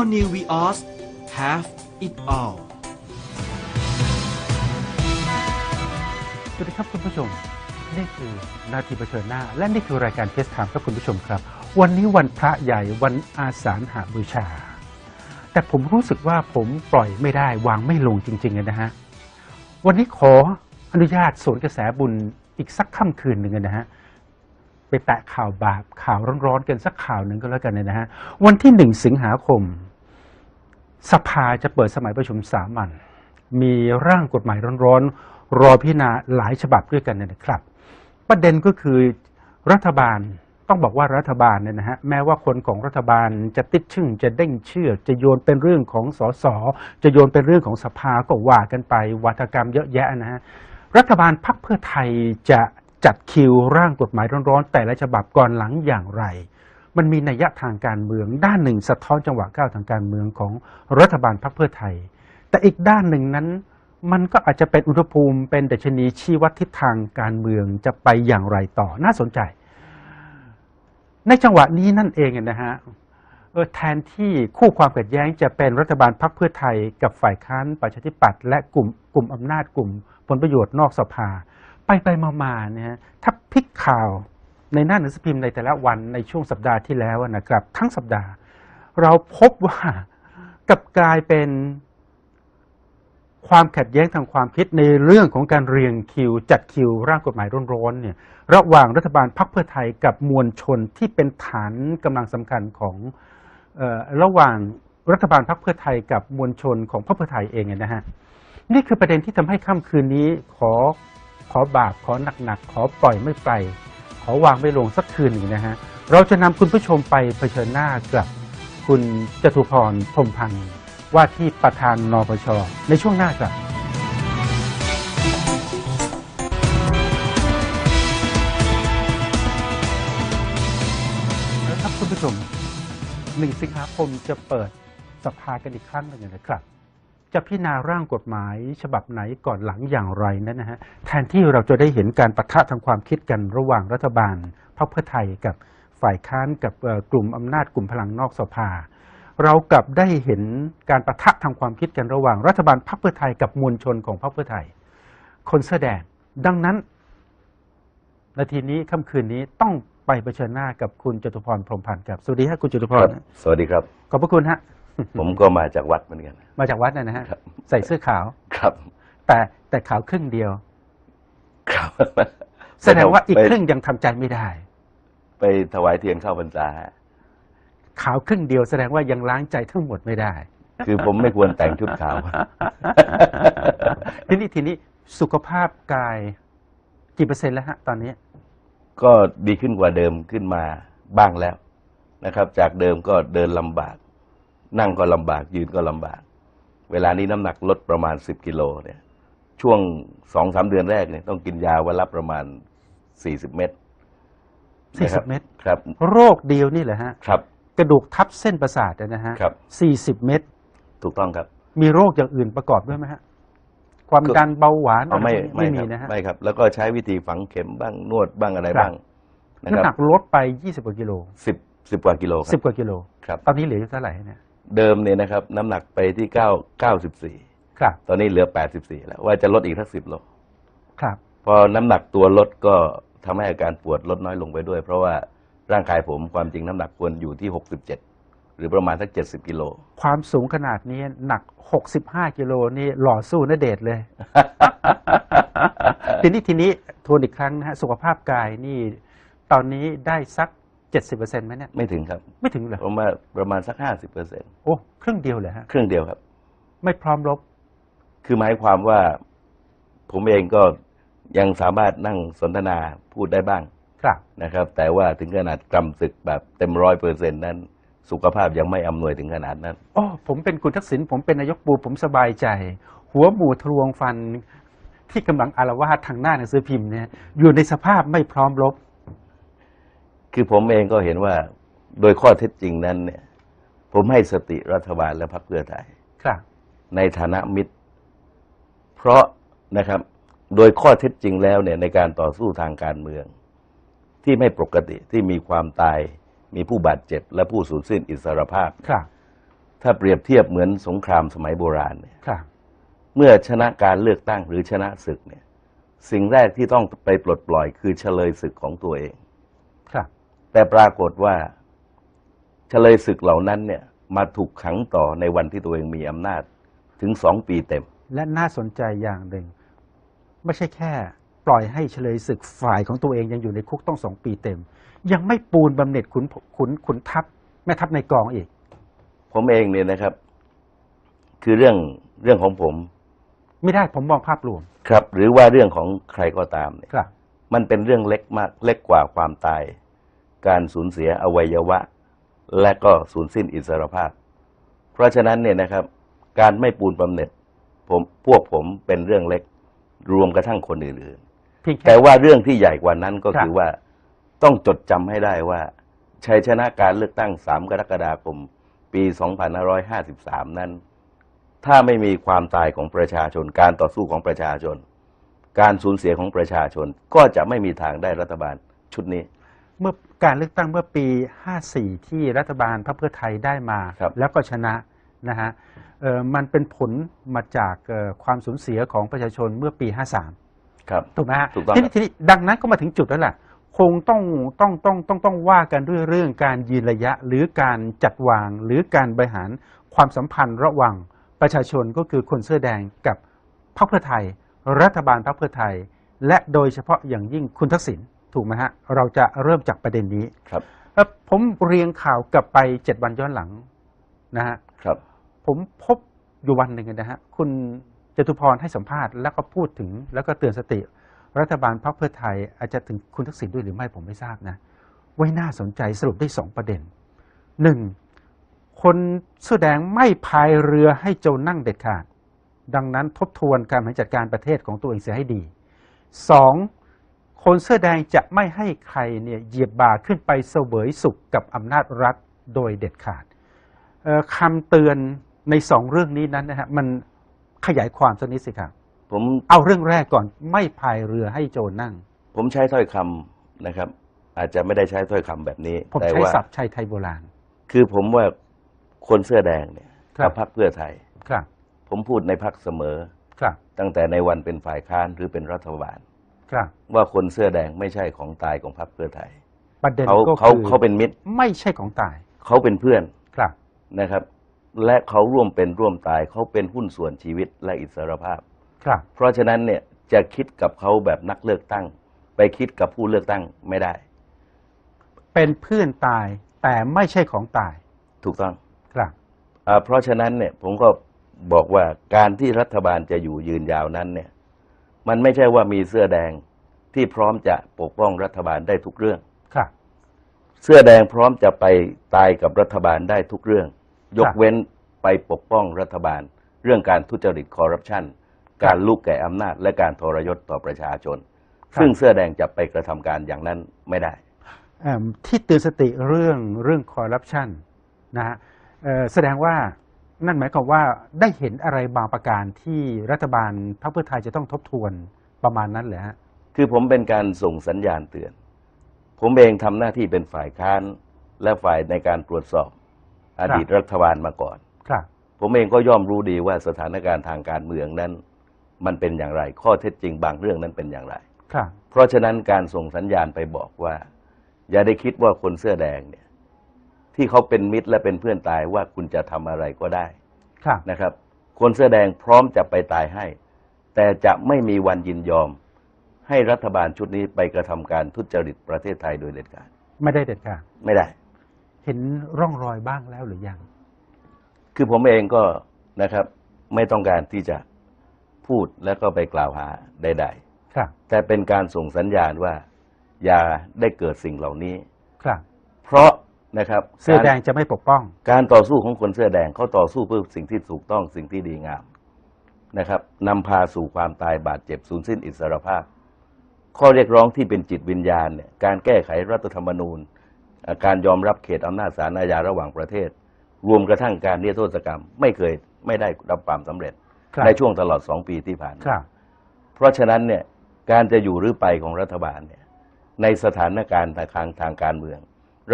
All New Vios Have it all สวัสดีครับคุณผู้ชม นี่คือนาทีเผชิญหน้า และนี่คือรายการเทสไทม์ครับคุณผู้ชมครับ วันนี้วันพระใหญ่วันอาสาฬหาบูชา แต่ผมรู้สึกว่าผมปล่อยไม่ได้วางไม่ลงจริงๆนะฮะ วันนี้ขออนุญาตสวนกระแสบุญอีกสักค่ำคืนหนึ่งนะฮะไปแตะข่าวบาปข่าวร้อนๆกันสักข่าวหนึ่งก็แล้วกันนะฮะ วันที่หนึ่งสิงหาคม สภาจะเปิดสมัยประชุมสามัญมีร่างกฎหมายร้อนๆ รอพิจารณาหลายฉบับด้วยกันนะครับ ประเด็นก็คือรัฐบาลต้องบอกว่ารัฐบาลเนี่ยนะฮะแม้ว่าคนของรัฐบาลจะติดชึ่งจะเด้งเชื่อ จะโยนเป็นเรื่องของสสจะโยนเป็นเรื่องของสภาก็ว่ากันไปวัฒกรรมเยอะแยะนะฮะรัฐบาลพักเพื่อไทยจะจัดคิวร่างกฎหมายร้อนๆ แต่ละฉบับก่อนหลังอย่างไร มันมีนัยยะทางการเมือง ด้านหนึ่งสะท้อนจังหวะก้าวทางการเมืองของรัฐบาลพรรคเพื่อไทย แต่อีกด้านหนึ่งนั้น มันก็อาจจะเป็นอุณหภูมิเป็นดัชนีชี้วัดทิศทางการเมืองจะไปอย่างไรต่อน่าสนใจ ในจังหวะนี้นั่นเองนะฮะแทนที่คู่ความขัดแย้งจะเป็นรัฐบาลพรรคเพื่อไทย กับฝ่ายค้านประชาธิปัตย์และกลุ่มกลุ่มอำนาจกลุ่มผลประโยชน์นอกสภา ไปไปมามาเนี่ยถ้าพลิกข่าว ในหน้าหนังสือพิมพ์ในแต่ละวันในช่วงสัปดาห์ที่แล้วนะครับ ทั้งสัปดาห์ เราพบว่ากับกลายเป็นความขัดแย้งทางความคิดในเรื่องของการเรียงคิว จัดคิว ร่างกฎหมายร้อนๆเนี่ยระหว่างรัฐบาลพรรคเพื่อไทยกับมวลชนที่เป็นฐานกำลังสำคัญของออระหว่างรัฐบาลพรรคเพื่อไทยกับมวลชนของพรรคเพื่อไทยเองเนนะฮะนี่คือประเด็นที่ทำให้ค่ำคืนนี้ขอขอบาปขอหนักๆขอปล่อยไม่ไป ขอวางไม่ลงสักคืนหนึ่งนะฮะ เราจะนำคุณผู้ชมไปเผชิญหน้ากับคุณจตุพรพรมพันธ์ว่าที่ประธานนปช ในช่วงหน้าครับนะครับคุณผู้ชมหนึ่งสิงหาคมจะเปิดสภากันอีกครั้งหนึ่งนะครับ จะพิจารณาร่างกฎหมายฉบับไหนก่อนหลังอย่างไรนั้นนะฮะแทนที่เราจะได้เห็นการปะทะทางความคิดกันระหว่างรัฐบาลพรรคเพื่อไทยกับฝ่ายค้านกับเอ่อกลุ่มอำนาจกลุ่มพลังนอกสภา เรากลับได้เห็นการปะทะทางความคิดกันระหว่างรัฐบาลพรรคเพื่อไทยกับมวลชนของพรรคเพื่อไทย คนเสื้อแดงดังนั้นนาทีนี้ค่ำคืนนี้ต้องไปเผชิญหน้ากับคุณจตุพรพรหมพันธ์ครับสวัสดีครับคุณจตุพครรับสวัสดีครับขอบพระคุณฮะ ผมก็มาจากวัดเหมือนกัน มาจากวัดนะนะฮะครับใส่เสื้อขาวครับ แต่แต่ขาวครึ่งเดียว ครับ แสดงว่าอีกไปครึ่งยังทำใจไม่ได้ ไปถวายเทียนเข้าพรรษาฮะขาวครึ่งเดียวแสดงว่ายังล้างใจทั้งหมดไม่ได้ คือผมไม่ควรแต่งชุดขาวทีนี้ทีนี้สุขภาพกายกี่เปอร์เซ็นต์แล้วฮะ ตอนนี้ก็ดีขึ้นกว่าเดิมขึ้นมาบ้างแล้วนะครับ จากเดิมก็เดินลำบาก นั่งก็ลำบากยืนก็ลำบาก เวลานี้น้ำหนักลดประมาณสิบกิโลเนี่ย ช่วงสองสามเดือนแรกเนี่ยต้องกินยาวันละประมาณสี่สิบเม็ดสี่นะคสิรับเมตรครับ โรคเดียวนี่แหละฮะครับ กระดูกทับเส้นประสาทนะฮะครับสี่สิบเมตรถูกต้องครับ มีโรคอย่างอื่นประกอบด้วยไหมฮะความดันเบาหวานอ๋อไม่อะรพวกไม่นี้ครับนะฮะไม่ครับ แล้วก็ใช้วิธีฝังเข็มบ้างนวดบ้างอะไรครับบ้างนะคน้ำหนัรับกลดไปยี่สิบกว่ากิโลสิบสิบกว่ากิโลคสิรับบกว่ากิโลครับตอนนี้เหลืออยู่เท่าไหร่เนี่ย เดิมเนี่ยนะครับ น้ำหนักไปที่เก้าเก้าสิบสี่ครับ ตอนนี้เหลือแปดสิบสี่แล้ว ว่าจะลดอีกสักสิบโลครับ พอน้ำหนักตัวลดก็ทำให้อาการปวดลดน้อยลงไปด้วย เพราะว่าร่างกายผมความจริงน้ำหนักควรอยู่ที่หกสิบเจ็ดหรือประมาณสักเจ็ดสิบกิโล ความสูงขนาดนี้หนัก 65 กิโลนี่หล่อสู้นเดชน์เลย ทีนี้ทีนี้ทวนอีกครั้งนะฮะสุขภาพกายนี่ ตอนนี้ได้สัก 70%ไหมเนี่ยไม่ถึงครับไม่ถึงเหรอประมาณประมาณสักห้าสิบเปอร์เซ็นต์โอ้ครึ่งเดียวเลยฮะครึ่งเดียวครับ ไม่พร้อมรบ คือหมายความว่าผมเองก็ยังสามารถนั่งสนทนาพูดได้บ้างครับนะครับ แต่ว่าถึงขนาดกำศึกแบบเต็มร้อยเปอร์เซ็นต์นั้น สุขภาพยังไม่อำนวยถึงขนาดนั้นโอ้ผมเป็นคุณทักษิณผมเป็นนายกปูผมสบายใจ หัวหมูทะลวงฟันที่กำลังอารวาสทางหน้าหนังสือพิมพ์เนี่ยอยู่ในสภาพไม่พร้อมรบ คือผมเองก็เห็นว่าโดยข้อเท็จจริงนั้นเนี่ย ผมให้สติรัฐบาลและพรรคเพื่อไทยครับ ในฐานะมิตร เพราะนะครับ โดยข้อเท็จจริงแล้วเนี่ยในการต่อสู้ทางการเมือง ที่ไม่ปกติที่มีความตาย มีผู้บาดเจ็บ และผู้สูญสิ้นอิสรภาพครับ ถ้าเปรียบเทียบเหมือนสงครามสมัยโบราณเนี่ยครับ เมื่อชนะการเลือกตั้งหรือชนะศึกเนี่ย สิ่งแรกที่ต้องไปปลดปล่อยคือเฉลยศึกของตัวเองครับ แต่ปรากฏว่าเฉลยศึกเหล่านั้นเนี่ย มาถูกขังต่อในวันที่ตัวเองมีอำนาจถึงสองปีเต็ม และน่าสนใจอย่างหนึ่ง ไม่ใช่แค่ ปล่อยให้เฉลยศึกฝ่ายของตัวเองยังอยู่ในคุกต้องสองปีเต็ม ยังไม่ปูนบำเหน็จขุนขุนขุนทัพแม่ทัพในกองอีก ผมเองเนี่ยนะครับ คือเรื่องเรื่องของผม ไม่ได้ผมมองภาพรวม ครับ หรือว่าเรื่องของใครก็ตามเนี่ยครับ มันเป็นเรื่องเล็กมากเล็กกว่าความตาย การสูญเสียอวัยวะ และก็สูญสิ้นอิสรภาพ เพราะฉะนั้นเนี่ยนะครับ การไม่ปูนบำเหน็จผมพวกผมเป็นเรื่องเล็กรวมกระทั่งคนอื่นเพียงๆแค่แต่ว่าเรื่องที่ใหญ่กว่านั้นก็ครับคือว่าต้องจดจำให้ได้ว่าชัยชนะการเลือกตั้ง 3 กรกฎาคม ปี 2553 นั้น ถ้าไม่มีความตายของประชาชน การต่อสู้ของประชาชน การสูญเสียของประชาชนก็จะไม่มีทางได้รัฐบาลชุดนี้ เมื่อการเลือกตั้งเมื่อปี 54 ที่รัฐบาลพรรคเพื่อไทยได้มา ครับ แล้วก็ชนะนะฮะเอ่อมันเป็นผลมาจากเอ่อความสูญเสียของประชาชนเมื่อปี 53 ครับ ถูกไหมฮะถูกต้องทีครันี้บทีนี้ดังนั้นก็มาถึงจุดแล้วแหละคงต้องต้องต้องต้องต้องว่ากันด้วยเรื่องการยืนระยะหรือการจัดวางหรือการบริหารความสัมพันธ์ระหว่างประชาชนก็คือคนเสื้อแดงกับพรรคเพื่อไทย รัฐบาลพรรคเพื่อไทย และโดยเฉพาะอย่างยิ่งคุณทักษิณ ถูกไหมฮะ เราจะเริ่มจากประเด็นนี้ครับเอ่อผมเรียงข่าวกลับไปเจ็ดวันย้อนหลังนะฮะครับ ผมพบอยู่วันหนึ่งนะฮะคุณจตุพรให้สัมภาษณ์แล้วก็พูดถึงแล้วก็เตือนสติ รัฐบาลพรรคเพื่อไทย อาจจะถึงคุณทักษิณด้วยหรือไม่ผมไม่ทราบนะ ไว้น่าสนใจสรุปได้สองประเด็นหนึ่งคนเสื้อแดงไม่พายเรือให้โจรนั่งเด็ดขาด ดังนั้นทบทวนการบริหารจัดการประเทศของตัวเองเสียให้ดีสอง คนเสื้อแดงจะไม่ให้ใครเนี่ยเหยียบบ่าขึ้นไปเสวยสุขกับอำนาจรัฐโดยเด็ดขาดเอ่อคำเตือนในสองเรื่องนี้นั้นนะฮะมันขยายความสักนิดสิครับผมเอาเรื่องแรกก่อนไม่พายเรือให้โจรนั่ง ผมใช้ถ้อยคำนะครับ อาจจะไม่ได้ใช้ถ้อยคำแบบนี้ผมแต่ใช้ว่าศัพท์ชัยไทยโบราณ คือผมว่าคนเสื้อแดงเนี่ยครับกับพรรคเพื่อไทยครับ ผมพูดในพรรคเสมอครับ ตั้งแต่ในวันเป็นฝ่ายค้านหรือเป็นรัฐบาล ครับ ว่าคนเสื้อแดงไม่ใช่ของตายของพรรคเพื่อไทยประเด็นเขาก็เขาคือเขาเป็นมิตรไม่ใช่ของตายเขาเป็นเพื่อนครับ นะครับ และเขาร่วมเป็นร่วมตายเขาเป็นหุ้นส่วนชีวิตและอิสรภาพ ครับ เพราะฉะนั้นเนี่ยจะคิดกับเขาแบบนักเลือกตั้ง ไปคิดกับผู้เลือกตั้งไม่ได้ เป็นเพื่อนตายแต่ไม่ใช่ของตายถูกต้องครับอ่าเพราะฉะนั้นเนี่ยผมก็บอกว่าการที่รัฐบาลจะอยู่ยืนยาวนั้นเนี่ย มันไม่ใช่ว่ามีเสื้อแดงที่พร้อมจะปกป้องรัฐบาลได้ทุกเรื่องครับเสื้อแดงพร้อมจะไปตายกับรัฐบาลได้ทุกเรื่อง ยกเว้นไปปกป้องรัฐบาล เรื่องการทุจริตคอร์รัปชันการลุกแก่อำนาจ และการทรยศต่อประชาชน ซึ่งเสื้อแดงจะไปกระทำการอย่างนั้นไม่ได้เอิ่มที่เตือนสติเรื่องเรื่องคอร์รัปชันนะฮะเอ่อแสดงว่า นั่นหมายความว่าได้เห็นอะไรบางประการที่รัฐบาลพรรคเพื่อไทยจะต้องทบทวนประมาณนั้นเหรอฮะคือผมเป็นการส่งสัญญาณเตือน ผมเองทำหน้าที่เป็นฝ่ายค้านและฝ่ายในการตรวจสอบ อดีตรัฐบาลมาก่อนครับ ผมเองก็ย่อมรู้ดีว่าสถานการณ์ทางการเมืองนั้น มันเป็นอย่างไร ข้อเท็จจริงบางเรื่องนั้นเป็นอย่างไรครับเพราะฉะนั้นการส่งสัญญาณไปบอกว่า อย่าได้คิดว่าคนเสื้อแดงเนี่ย ที่เขาเป็นมิตรและเป็นเพื่อนตายว่าคุณจะทำอะไรก็ได้ครับ นะครับ คนเสื้อแดงพร้อมจะไปตายให้ แต่จะไม่มีวันยินยอม ให้รัฐบาลชุดนี้ไปกระทำการทุจริตประเทศไทยโดยเด็ดขาดไม่ได้เด็ดขาดไม่ได้ เห็นร่องรอยบ้างแล้วหรือยัง คือผมเองก็นะครับ ไม่ต้องการที่จะพูดแล้วก็ไปกล่าวหาใดครับ ๆ แต่เป็นการส่งสัญญาณว่า อย่าได้เกิดสิ่งเหล่านี้ ครับ เพราะ นะครับเสื้อแดงการจะไม่ปกป้อง การต่อสู้ของคนเสื้อแดงเขาต่อสู้เพื่อสิ่งที่ถูกต้องสิ่งที่ดีงามนะครับนำพาสู่ความตายบาดเจ็บสูญสิ้นอิสรภาพ ข้อเรียกร้องที่เป็นจิตวิญญาณเนี่ยการแก้ไขรัฐธรรมนูญอ่าการยอมรับเขตอำนาจศาลอาญาระหว่างประเทศ รวมกระทั่งการนิรโทษกรรม ไม่เคยไม่ได้รับความสำเร็จครับในช่วงตลอดสองปีที่ผ่านมาครับเพราะฉะนั้นเนี่ยการจะอยู่หรือไปของรัฐบาลเนี่ยในสถานการณ์ทางทางการเมือง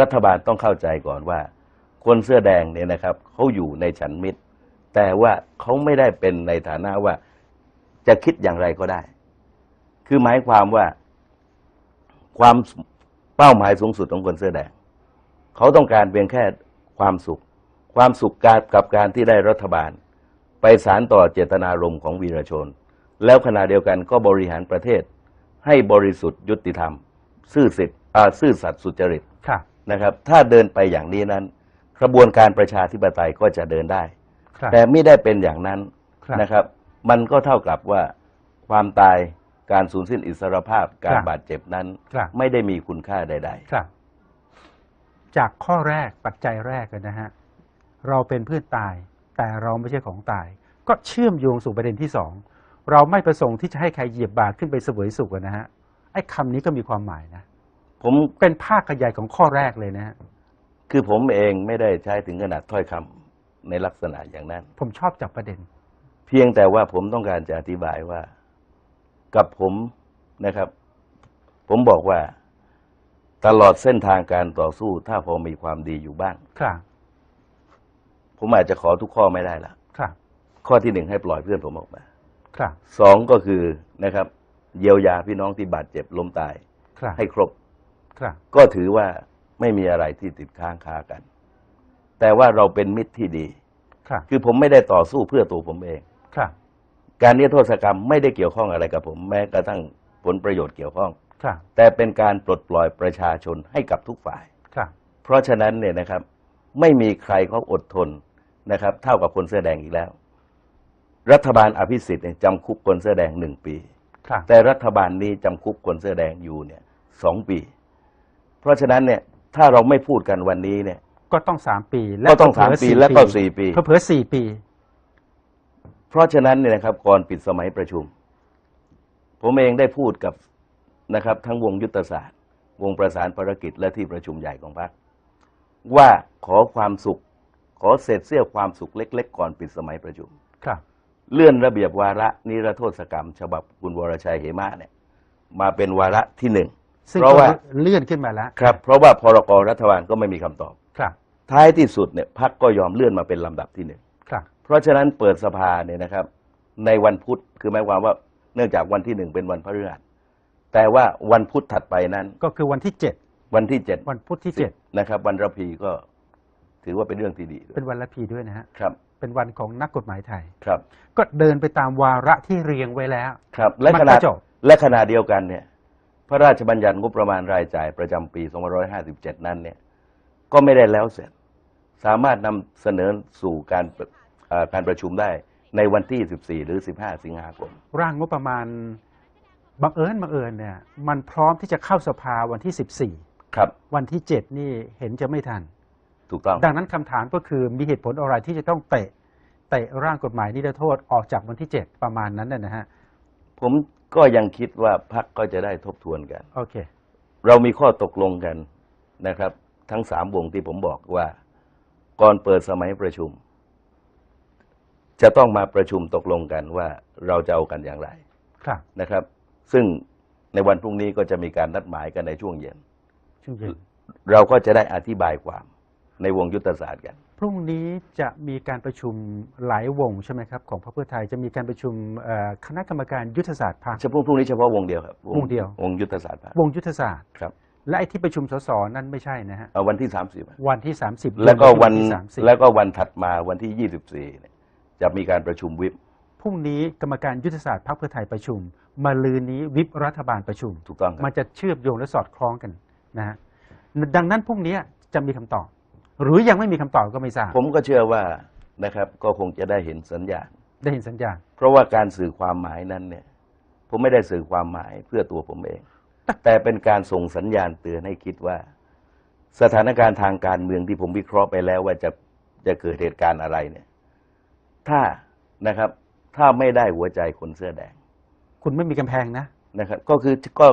รัฐบาลต้องเข้าใจก่อนว่า คนเสื้อแดงเนี่ยนะครับเขาอยู่ในฉันมิตร แต่ว่าเขาไม่ได้เป็นในฐานะว่าจะคิดอย่างไรก็ได้ คือหมายความว่าความเป้าหมายสูงสุดของคนเสื้อแดงเขาต้องการเพียงแค่ความสุข ความสุขการกับการที่ได้รัฐบาล ไปสารต่อเจตนารมณ์ของวีรชน แล้วขณะเดียวกันก็บริหารประเทศ ให้บริสุทธิ์ยุติธรรม ซื่อสิทธิ์ซื่อสัตย์สุจริตครับ นะครับ ถ้าเดินไปอย่างนี้นั้น กระบวนการประชาธิปไตยก็จะเดินได้ครับแต่ไม่ได้เป็นอย่างนั้นครับนะครับ มันก็เท่ากับว่าความตายการสูญสิ้นอิสรภาพการครับบาดเจ็บนั้นครับไม่ได้มีคุณค่าใดครับ จากข้อแรกปัจจัยแรกกันนะฮะเราเป็นเพื่อนตาย แต่เราไม่ใช่ของตาย ก็เชื่อมโยงสู่ประเด็นที่สองเราไม่ประสงค์ที่จะให้ใครเหยียบบาทขึ้นไปเสวยสุขอะนะฮะไอ้คำนี้ก็มีความหมายนะๆ ผมเป็นภาคขยายของข้อแรกเลยนะฮะคือผมเองไม่ได้ใช้ถึงขนาดถ้อยคำในลักษณะอย่างนั้น ผมชอบจับประเด็น เพียงแต่ว่าผมต้องการจะอธิบายว่า กับผมนะครับ ผมบอกว่าตลอดเส้นทางการต่อสู้ ถ้าพอมีความดีอยู่บ้าง ครับ ผมอาจจะขอทุกข้อไม่ได้ละครับ ข้อที่หนึ่งให้ปล่อยเพื่อนผมออกมาครับ สองก็คือนะครับ เยียวยาพี่น้องที่บาดเจ็บล้มตาย ครับ ให้ครบครับ ก็ถือว่าไม่มีอะไรที่ติดค้างคากัน แต่ว่าเราเป็นมิตรที่ดีครับคือผมไม่ได้ต่อสู้เพื่อตัวผมเองครับการนิรโทษกรรมไม่ได้เกี่ยวข้องอะไรกับผม แม้กระทั่งผลประโยชน์เกี่ยวข้องครับแต่เป็นการปลดปล่อยประชาชนให้กับทุกฝ่ายครับเพราะฉะนั้นเนี่ยนะครับ ไม่มีใครเขาอดทนนะครับ เท่ากับคนเสื้อแดงอีกแล้ว รัฐบาลอภิสิทธิ์เนี่ยจำคุกคนเสื้อแดงหนึ่งปีครับแต่รัฐบาลนี้จำคุกคนเสื้อแดงอยู่เนี่ยสองปีเพ ราะฉะนั้นเนี่ยถ้าเราไม่พูดกันวันนี้เนี่ย ก็ต้องสามปีก็ต้องสามปีและก็สี่ปี เผื่อๆสี่ปี เพราะฉะนั้นเนี่ยนะครับก่อนปิดสมัยประชุม ผมเองได้พูดกับนะครับ ทั้งวงยุทธศาสตร์ วงประสานภารกิจและที่ประชุมใหญ่ของพรรคว่าขอความสุข ขอเศษเสี้ยวความสุขเล็ก ๆ ก่อนปิดสมัยประชุมครับ เลื่อนระเบียบวาระนิรโทษกรรม ฉบับคุณวรชัยเหมะเนี่ย มาเป็นวาระที่หนึ่ง ซึ่งเพราะว่าก็เลื่อนขึ้นมาแล้วครับ เพราะว่าพรกรัฐบาลก็ไม่มีคำตอบ ครับท้ายที่สุดเนี่ยพักก็ยอมเลื่อนมาเป็นลำดับที่หนึ่ง ครับ เพราะฉะนั้นเปิดสภาเนี่ยนะครับ ในวันพุธคือหมายความว่าเนื่องจากวันที่หนึ่งเป็นวันพฤหัสแต่ว่าวันพุธถัดไปนั้น ก็คือวันที่เจ็ดวันที่เจ็ดวันพุธที่เจ็ดนะครับ วันระพีก็ถือว่าเป็นเรื่องที่ดีด้วยเป็นวันละพีด้วยนะฮะครับเป็นวันของนักกฎหมายไทย ครับก็เดินไปตามวาระที่เรียงไว้แล้ว ครับและมันขก็ณะจบและขณะเดียวกันเนี่ย พระราชบัญญัติงบประมาณรายจ่ายประจำปี 2557 นั้นเนี่ยก็ไม่ได้แล้วเสร็จ สามารถนำเสนอสู่การเอ่อการประชุมได้ในวันที่ 14 หรือ 15 สิงหาคม ร่างงบประมาณบังเอิญบังเอิญเนี่ยมันพร้อมที่จะเข้าสภาวันที่ครับ14วันที่ 7 นี่เห็นจะไม่ทัน ถูกต้อง ดังนั้นคำถามก็คือมีเหตุผลอะไรที่จะต้องเตะเตะร่างกฎหมายนิรโทษออกจากวันที่ 7 ประมาณนั้นนะนะฮะ ผม ก็ยังคิดว่าพักก็จะได้ทบทวนกัน โอเค เรามีข้อตกลงกันนะครับ ทั้งสามวงที่ผมบอกว่า ก่อนเปิดสมัยประชุม จะต้องมาประชุมตกลงกันว่าเราจะเอากันอย่างไรครับนะครับ ซึ่งในวันพรุ่งนี้ก็จะมีการนัดหมายกันในช่วงเย็น ช่วงเย็น เราก็จะได้อธิบายความ ในวงยุทธศาสตร์กัน พรุ่งนี้จะมีการประชุมหลายวงใช่ไหมครับของพรรคเพื่อไทยจะมีการประชุมเอ่อคณะกรรมการยุทธศาสตร์พรรค เฉพาะพรุ่งนี้เฉพาะวงเดียวครับวงเดียว วงยุทธศาสตร์พรรควงยุทธศาสตร์ ครับและไอ้ที่ประชุมสสนั่นไม่ใช่นะฮะ เอาวันที่สามสิบวันที่ 30แล้วก็วันที่30แล้วก็วันถัดมาวันที่ยี่สิบสี่เนี่ยจะมีการประชุมวิปพรุ่งนี้กรรมการยุทธศาสตร์พรรคเพื่อไทยประชุมมาลืนนี้วิปรัฐบาลประชุม ถูกต้องคมัรันบจะเชื่อมโยงและสอดคล้องกันนะฮะดังนั้นพรุ่งนี้จะมีคำตอบ หรือยังไม่มีคำตอบก็ไม่ทราบผมก็เชื่อว่านะครับก็คงจะได้เห็นสัญญาณ ได้เห็นสัญญาณ เพราะว่าการสื่อความหมายนั้นเนี่ย ผมไม่ได้สื่อความหมายเพื่อตัวผมเอง แต่เป็นการส่งสัญญาณเตือนให้คิดว่า สถานการณ์ทางการเมืองที่ผมวิเคราะห์ไปแล้วว่าจะจะเกิดเหตุการณ์อะไรเนี่ย ถ้านะครับ ถ้าไม่ได้หัวใจคนเสื้อแดง คุณไม่มีกำแพงนะนะครับ ก็คือก็